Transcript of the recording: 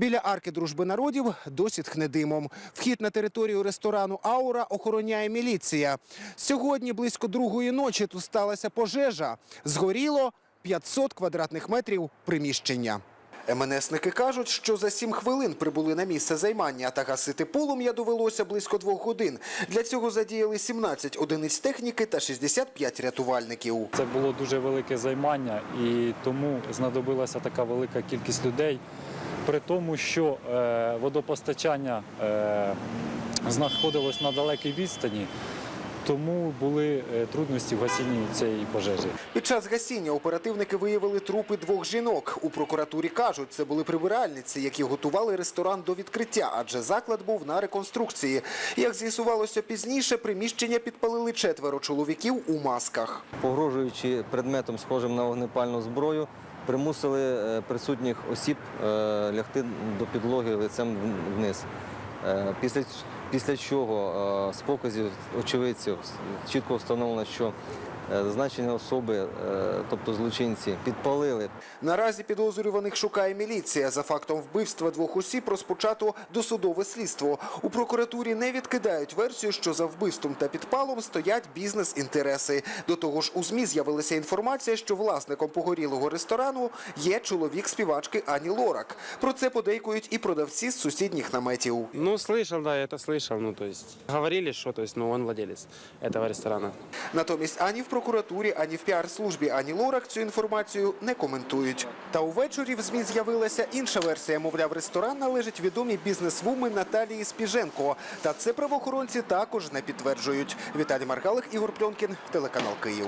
Біля арки дружби народів досі тхне димом. Вхід на територію ресторану Аура охороняє міліція. Сьогодні близько другої ночі тут сталася пожежа. Згоріло 500 квадратних метрів приміщення. МНСники кажуть, що за сім хвилин прибули на місце займання, та гасити полум'я довелося близько двох годин. Для цього задіяли 17 одиниць техніки та 65 рятувальників. Це було дуже велике займання, і тому знадобилася така велика кількість людей. При тому, що е, водопостачання е, знаходилось на далекій відстані, тому були е, трудності в гасінні цієї пожежі. Під час гасіння оперативники виявили трупи двох жінок. У прокуратурі кажуть, це були прибиральниці, які готували ресторан до відкриття, адже заклад був на реконструкції. Як з'ясувалося пізніше, приміщення підпалили четверо чоловіків у масках. погрожуючи предметом, схожим на вогнепальну зброю, примусили е, присутніх осіб е, лягти до підлоги лицем вниз. Е, Після, чого з показів очевидців чітко встановлено, що зазначені особи, е, тобто злочинці, підпалили Наразі підозрюваних шукає міліція. За фактом вбивства двох осіб розпочато досудове слідство. У прокуратурі не відкидають версію, що за вбивством та підпалом стоять бізнес-інтереси. До того ж, у ЗМІ з'явилася інформація, що власником погорілого ресторану є чоловік співачки Ані Лорак. Про це подейкують і продавці з сусідніх наметів. Ну, слышал, да, это слышал. Ну, то есть говорили, что, то есть, ну, он владелец этого ресторана. Натомість ані в прокуратурі, ані в піар-службі Ані Лорак цю інформацію не коментують. Та увечері в ЗМІ з'явилася інша версія. Мовляв, ресторан належить відомій бізнесвуми Наталії Спіженко. Та це правоохоронці також не підтверджують. Віталій Маргалик, Ігор Пльонкін, телеканал Київ.